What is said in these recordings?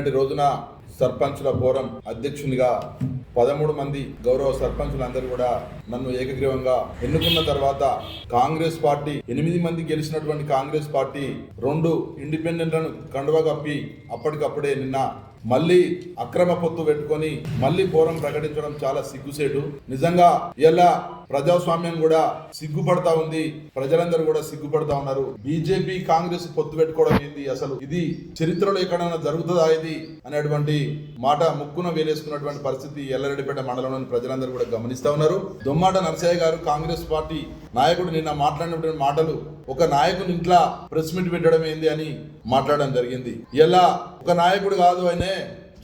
నిన్నటి రోజున సర్పంచుల ఫోరం అధ్యక్షునిగా పదమూడు మంది గౌరవ సర్పంచులందరూ కూడా నన్ను ఏకగ్రీవంగా ఎన్నుకున్న తర్వాత కాంగ్రెస్ పార్టీ ఎనిమిది మంది గెలిచినటువంటి కాంగ్రెస్ పార్టీ రెండు ఇండిపెండెంట్లను కండువ కప్పి అప్పటికప్పుడే నిన్న మళ్ళీ అక్రమ పొత్తు పెట్టుకొని మళ్ళీ ఫోరం ప్రకటించడం చాలా సిగ్గుసేటు. నిజంగా ఇలా ప్రజాస్వామ్యం కూడా సిగ్గుపడతా ఉంది. ప్రజలందరూ కూడా సిగ్గుపడతా ఉన్నారు. బీజేపీ కాంగ్రెస్ పొత్తు పెట్టుకోవడం ఏంది అసలు? ఇది చరిత్రలో ఎక్కడైనా జరుగుతుందా ఇది? అనేటువంటి మాట ముక్కున వేలేసుకున్నటువంటి పరిస్థితి ఎల్లరెడ్డిపేట మండలంలోని ప్రజలందరూ కూడా గమనిస్తా ఉన్నారు. దొమ్మాట నరసయ్య గారు కాంగ్రెస్ పార్టీ నాయకుడు నిన్న మాట్లాడినటువంటి మాటలు ఒక నాయకుని ఇంట్లో ప్రెస్ మీట్ పెట్టడం ఏంది అని మాట్లాడడం జరిగింది. ఇలా ఒక నాయకుడు కాదు ఆయనే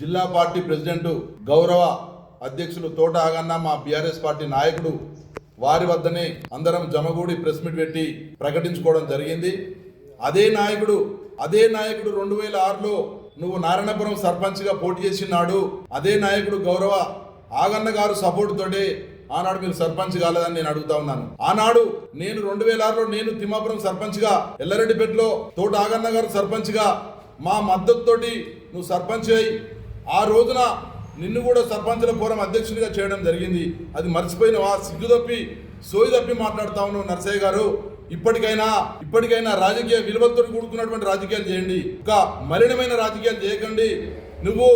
జిల్లా పార్టీ ప్రెసిడెంట్ గౌరవ అధ్యక్షులు తోట ఆగన్న మా బీఆర్ఎస్ పార్టీ నాయకుడు వారి వద్దనే అందరం జమగూడి ప్రెస్ మీట్ పెట్టి ప్రకటించుకోవడం జరిగింది. అదే నాయకుడు అదే నాయకుడు రెండు వేల ఆరులో నువ్వు నారాయణపురం సర్పంచ్గా పోటీ చేసినాడు. అదే నాయకుడు గౌరవ ఆగన్న గారు సపోర్ట్ తోటి ఆనాడు మీరు సర్పంచ్ కాలేదని నేను అడుగుతా ఉన్నాను. ఆనాడు నేను రెండు వేల ఆరులో నేను తిమ్మాపురం సర్పంచ్గా ఎల్లారెడ్డిపేటలో తోట ఆగన్న గారు సర్పంచ్గా మా మద్దతుతోటి నువ్వు సర్పంచ్ అయి ఆ రోజున నిన్ను కూడా సర్పంచుల ఫోరం అధ్యక్షుడిగా చేయడం జరిగింది. అది మర్చిపోయినవా సిగ్గు తప్పి సోయి తప్పి మాట్లాడుతా ఉన్నావు నర్సయ్య గారు. ఇప్పటికైనా ఇప్పటికైనా రాజకీయ విలువలతో కూడుకున్నటువంటి రాజకీయాలు చేయండి. ఇంకా మలినమైన రాజకీయాలు చేయకండి. నువ్వు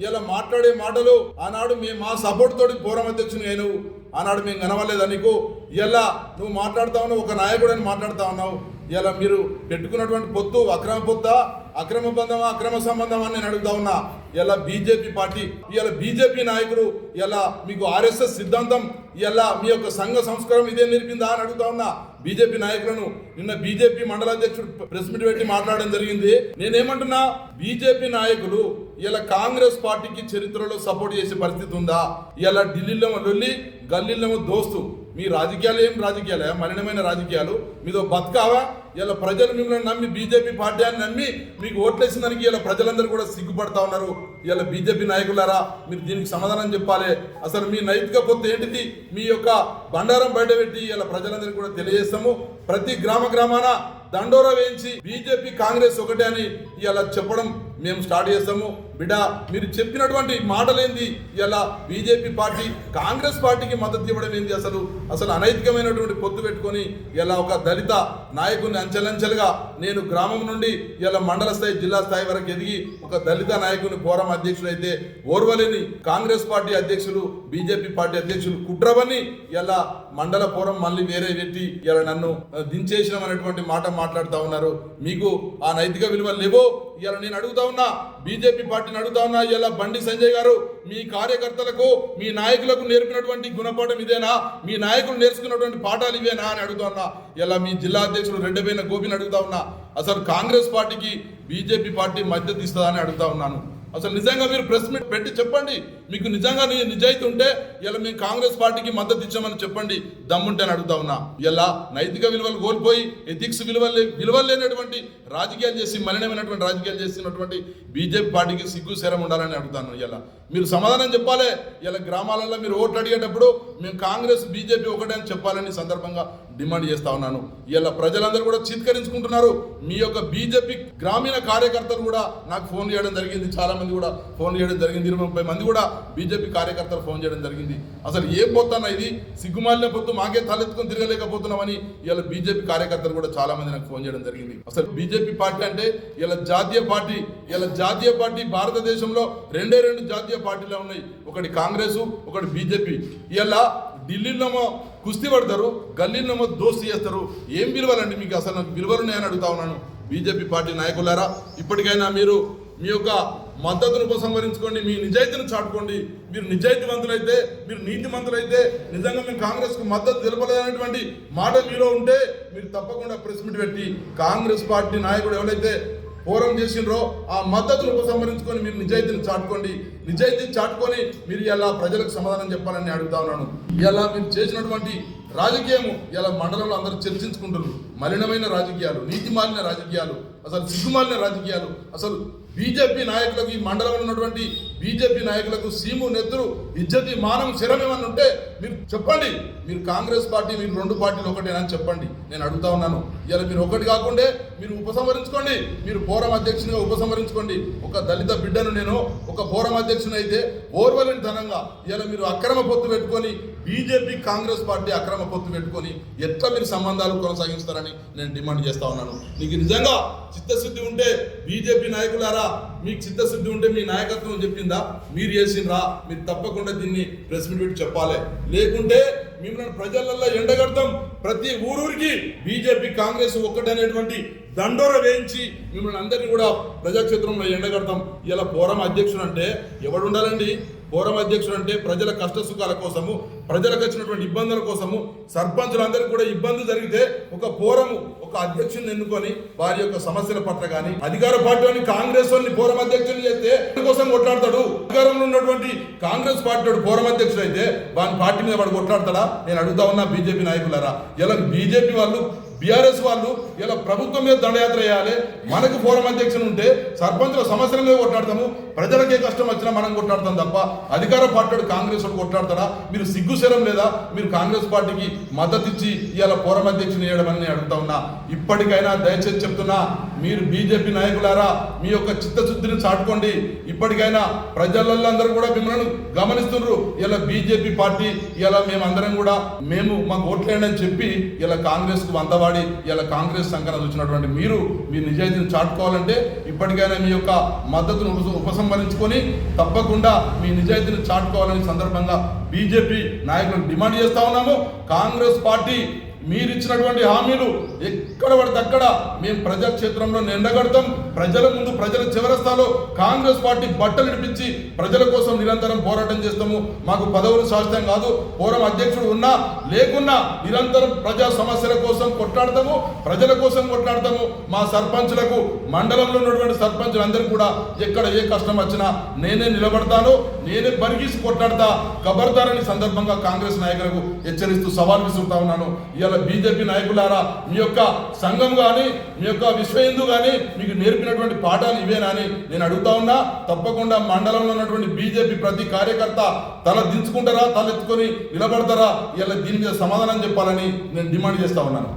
ఇలా మాట్లాడే మాటలు ఆనాడు మేము మా సపోర్ట్ తోటి పోరం అధ్యక్షుని నేను. ఆనాడు మేము కనవలేదా నీకు? ఇలా నువ్వు మాట్లాడుతా ఉన్నావు ఒక నాయకుడు అని మాట్లాడుతా ఉన్నావు. ఇలా మీరు పెట్టుకున్నటువంటి పొత్తు అక్రమ పొత్తా అక్రమ బంధమా అక్రమ సంబంధమా అని నేను అడుగుతా ఉన్నా. ఇలా బీజేపీ పార్టీ ఇలా బీజేపీ నాయకులు ఇలా మీకు ఆర్ఎస్ఎస్ సిద్ధాంతం ఇలా మీ యొక్క సంఘ సంస్కారం ఇదే నేర్పిందా అని అడుగుతా ఉన్నా. బీజేపీ నాయకులను నిన్న బీజేపీ మండలాధ్యక్షుడు ప్రెస్ మీట్ పెట్టి మాట్లాడడం జరిగింది. నేనేమంటున్నా బీజేపీ నాయకులు ఇలా కాంగ్రెస్ పార్టీకి చరిత్రలో సపోర్ట్ చేసే పరిస్థితి ఉందా? ఇలా ఢిల్లీలో వెళ్ళి గల్లీలో దోస్తు. మీ రాజకీయాలు ఏం రాజకీయాలే? మలినమైన రాజకీయాలు. మీదో బతకావా? ఇలా ప్రజలు మిమ్మల్ని నమ్మి బీజేపీ పార్టీ అని నమ్మి మీకు ఓట్లేసిన దానికి ఇలా ప్రజలందరూ కూడా సిగ్గుపడతా ఉన్నారు. ఇలా బీజేపీ నాయకులారా మీరు దీనికి సమాధానం చెప్పాలి. అసలు మీ నైతిక పొత్తు ఏంటిది? మీ యొక్క బండారం బయటపెట్టి ఇలా ప్రజలందరికీ కూడా తెలియజేస్తాము. ప్రతి గ్రామ గ్రామాన దండోరా వేయించి బీజేపీ కాంగ్రెస్ ఒకటే అని ఇలా చెప్పడం మేము స్టార్ట్ చేస్తాము. బిడ్డ మీరు చెప్పినటువంటి మాటలేంది? ఇలా బీజేపీ పార్టీ కాంగ్రెస్ పార్టీకి మద్దతు ఇవ్వడం ఏంది అసలు? అసలు అనైతికమైనటువంటి పొత్తు పెట్టుకొని ఇలా ఒక దళిత నాయకుని అంచెలంచెలుగా నేను గ్రామం నుండి ఇలా మండల స్థాయి జిల్లా స్థాయి వరకు ఎదిగి ఒక దళిత నాయకుని ఫోరం అధ్యక్షుడు అయితే ఓర్వలేని కాంగ్రెస్ పార్టీ అధ్యక్షులు బీజేపీ పార్టీ అధ్యక్షులు కుట్రవని ఇలా మండల ఫోరం మళ్ళీ వేరే పెట్టి ఇలా నన్ను దించేసిన అనేటువంటి మాట మాట్లాడుతూ ఉన్నారు. మీకు ఆ నైతిక విలువలు లేవో ఇలా నేను అడుగుతా ఉన్నా బీజేపీ పార్టీని అడుగుతా ఉన్నా ఇలా బండి సంజయ్ గారు మీ కార్యకర్తలకు మీ నాయకులకు నేర్పినటువంటి గుణపాఠం ఇదేనా? మీ నాయకులు నేర్చుకున్నటువంటి పాఠాలు ఇవేనా అని అడుగుతా ఉన్నా. ఇలా మీ జిల్లా అధ్యక్షుడు రెడ్డిపోయిన గోపిని అడుగుతా ఉన్నా. అసలు కాంగ్రెస్ పార్టీకి బీజేపీ పార్టీ మద్దతు ఇస్తుందని అడుగుతా ఉన్నాను. అసలు నిజంగా మీరు ప్రెస్ మీట్ పెట్టి చెప్పండి. మీకు నిజంగా నిజాయితీ ఉంటే ఇలా మేము కాంగ్రెస్ పార్టీకి మద్దతు ఇచ్చామని చెప్పండి. దమ్ముంటే అని అడుగుతా ఉన్నా. ఇలా నైతిక విలువలు కోల్పోయి ఎథిక్స్ విలువలు విలువలు లేనటువంటి రాజకీయాలు చేసి మలినమైనటువంటి రాజకీయాలు చేస్తున్నటువంటి బీజేపీ పార్టీకి సిగ్గు శరం ఉండాలని అడుగుతాను ఇలా మీరు సమాధానం చెప్పాలి. ఇలా గ్రామాలలో మీరు ఓట్లు అడిగేటప్పుడు మేము కాంగ్రెస్ బీజేపీ ఒకటే అని చెప్పాలని సందర్భంగా డిమాండ్ చేస్తా ఉన్నాను. ఇలా ప్రజలందరూ కూడా చిత్కరించుకుంటున్నారు. మీ యొక్క బీజేపీ గ్రామీణ కార్యకర్తలు కూడా నాకు ఫోన్ చేయడం జరిగింది. చాలా మంది కూడా ఫోన్ చేయడం జరిగింది. ఇరవై ముప్పై మంది కూడా బీజేపీ కార్యకర్తలు ఫోన్ చేయడం జరిగింది. అసలు ఏం పోతున్నా ఇది? సిగ్గుమాలిన పొత్తు మాకే తలెత్తుకొని తిరగలేకపోతున్నామని ఇలా బీజేపీ కార్యకర్తలు కూడా చాలా మంది నాకు ఫోన్ చేయడం జరిగింది. అసలు బీజేపీ పార్టీ అంటే ఇలా జాతీయ పార్టీ ఇలా జాతీయ పార్టీ భారతదేశంలో రెండే రెండు జాతీయ పార్టీలు ఉన్నాయి. ఒకటి కాంగ్రెస్ ఒకటి బీజేపీ. ఇలా ఢిల్లీలోమో కుస్తీ పడతారు గల్లీలోమో దోస్తీ చేస్తారు. ఏం విలువలండి మీకు అసలు నాకు విలువలున్నాయని అడుగుతా ఉన్నాను. బీజేపీ పార్టీ నాయకులారా ఇప్పటికైనా మీరు మీ యొక్క మద్దతును ఉపసంహరించుకోండి మీ నిజాయితీని చాటుకోండి. మీరు నిజాయితీవంతులైతే మీరు నీతిమంతులైతే నిజంగా మేము కాంగ్రెస్కు మద్దతు తెలపలేదనేటువంటి మాట మీలో ఉంటే మీరు తప్పకుండా ప్రెస్ మీట్ పెట్టి కాంగ్రెస్ పార్టీ నాయకుడు ఎవరైతే ఫోరం చేసిండ్రో ఆ మద్దతును ఉపసంహరించుకొని మీరు నిజాయితీని చాటుకోండి. నిజాయితీ చాటుకొని మీరు ఇలా ప్రజలకు సమాధానం చెప్పాలని అడుగుతా ఉన్నాను. ఇలా మీరు చేసినటువంటి రాజకీయము ఇలా మండలంలో అందరూ చర్చించుకుంటున్నారు. మలినమైన రాజకీయాలు నీతి మాలిన రాజకీయాలు అసలు సిగ్గుమాలిన రాజకీయాలు. అసలు బీజేపీ నాయకులకు ఈ మండలంలో ఉన్నటువంటి బీజేపీ నాయకులకు సీము నెత్తురు ఇజ్జతి మానం శిరమేమని ఏమన్నా ఉంటే మీరు చెప్పండి. మీరు కాంగ్రెస్ పార్టీ మీరు రెండు పార్టీలు ఒకటేనని చెప్పండి. నేను అడుగుతా ఉన్నాను. ఇలా మీరు ఒకటి కాకుండా మీరు ఉపసంహరించుకోండి. మీరు ఫోరం అధ్యక్షునిగా ఉపసంహరించుకోండి. ఒక దళిత బిడ్డను నేను ఒక ఫోరం అధ్యక్షుని అయితే ఓర్వలేని ధనంగా ఇలా మీరు అక్రమ పొత్తు పెట్టుకొని బీజేపీ కాంగ్రెస్ పార్టీ అక్రమ పొత్తు పెట్టుకొని ఎట్లా మీరు సంబంధాలు కొనసాగిస్తారని నేను డిమాండ్ చేస్తా ఉన్నాను. నీకు నిజంగా చిత్తశుద్ధి ఉంటే బీజేపీ నాయకులారా మీకు చిత్తశుద్ధి ఉంటే మీ నాయకత్వం చెప్పిందా? మీరు చేసిండ్రా. మీరు తప్పకుండా దీన్ని ప్రెస్ మీట్ పెట్టి చెప్పాలి. లేకుంటే మిమ్మల్ని ప్రజలలో ఎండగడతాం. ప్రతి ఊరూరికి బీజేపీ కాంగ్రెస్ ఒక్కటనేటువంటి దండోర వేయించి మిమ్మల్ని అందరినీ కూడా ప్రజాక్షేత్రంలో ఎండగడతాం. ఇలా పోరం అధ్యక్షుడు అంటే ఎవడు ఉండాలండి అధ్యక్షుడు అంటే ప్రజల కష్ట సుఖాల కోసము ప్రజలకు వచ్చినటువంటి ఇబ్బందుల కోసము సర్పంచులందరికీ కూడా ఇబ్బందులు జరిగితే ఒక పోరము ఒక అధ్యక్షుని ఎన్నుకొని వారి యొక్క సమస్యల పట్ల కానీ అధికార పార్టీని కాంగ్రెస్ వారిని పోరం అధ్యక్షుని చేస్తే కోసం కొట్లాడతాడు. అధికారంలో ఉన్నటువంటి కాంగ్రెస్ పార్టీ వాడు అధ్యక్షుడు అయితే వాని పార్టీ మీద వాడు కొట్లాడతాడా? నేను అడుగుతా ఉన్నా బీజేపీ నాయకులారా. ఇలా బీజేపీ వాళ్ళు బీఆర్ఎస్ వాళ్ళు ఇలా ప్రభుత్వం మీద దండయాత్ర చేయాలి మనకు ఫోరం అధ్యక్షులు ఉంటే సర్పంచుల సమస్యల మీద కొట్లాడతాము ప్రజలకే కష్టం వచ్చినా మనం కొట్లాడతాం తప్ప అధికార పార్టీ కాంగ్రెస్ వాడు కొట్లాడతారా? మీరు సిగ్గుశరం లేదా? మీరు కాంగ్రెస్ పార్టీకి మద్దతు ఇచ్చి ఇలా ఫోరం అధ్యక్షుని వేయడమని అడుగుతా ఉన్నా. ఇప్పటికైనా దయచేసి చెప్తున్నా మీరు బీజేపీ నాయకులారా మీ యొక్క చిత్తశుద్ధిని చాటుకోండి. ఇప్పటికైనా ప్రజలలో అందరూ కూడా మిమ్మల్ని గమనిస్తున్నారు ఇలా బీజేపీ పార్టీ ఇలా మేమందరం కూడా మేము మాకు ఓట్లేయండి అని చెప్పి ఇలా కాంగ్రెస్కు వందవాడి ఇలా కాంగ్రెస్ సంకలనం వచ్చినటువంటి మీరు మీ నిజాయితీని చాటుకోవాలంటే ఇప్పటికైనా మీ యొక్క మద్దతును ఉప- ఉపసంహరించుకొని తప్పకుండా మీ నిజాయితీని చాటుకోవాలని సందర్భంగా బీజేపీ నాయకులను డిమాండ్ చేస్తా ఉన్నాము. కాంగ్రెస్ పార్టీ మీరు ఇచ్చినటువంటి హామీలు ఎక్కడ పడితే అక్కడ మేము ప్రజాక్షేత్రంలో ఎండగడతాం ప్రజల ముందు ప్రజల చివరస్థాలో కాంగ్రెస్ పార్టీ బట్టలు ఇడిపించి ప్రజల కోసం నిరంతరం పోరాటం చేస్తాము. మాకు పదవులు సాధ్యం కాదు. పూర్వం అధ్యక్షుడు ఉన్నా లేకున్నా నిరంతరం ప్రజా సమస్యల కోసం కొట్లాడతాము. ప్రజల కోసం కొట్లాడతాము. మా సర్పంచులకు మండలంలో ఉన్నటువంటి సర్పంచులందరూ కూడా ఎక్కడ ఏ కష్టం వచ్చినా నేనే నిలబడతాను. నేనే పరిగీసి కొట్లాడతా. కబర్దారని సందర్భంగా కాంగ్రెస్ నాయకులకు హెచ్చరిస్తూ సవాల్ విసురుతా ఉన్నాను. ఇవాళ బీజేపీ నాయకులారా మీ యొక్క సంఘం కానీ మీ యొక్క విశ్వ హిందూ కానీ మీకు నేర్పినటువంటి పాఠాలు ఇవేనా అని నేను అడుగుతా ఉన్నా. తప్పకుండా మండలంలో ఉన్నటువంటి బీజేపీ ప్రతి కార్యకర్త తల దించుకుంటారా తలెత్తుకొని నిలబడతారా? ఇలా దీని మీద సమాధానం చెప్పాలని నేను డిమాండ్ చేస్తా ఉన్నాను.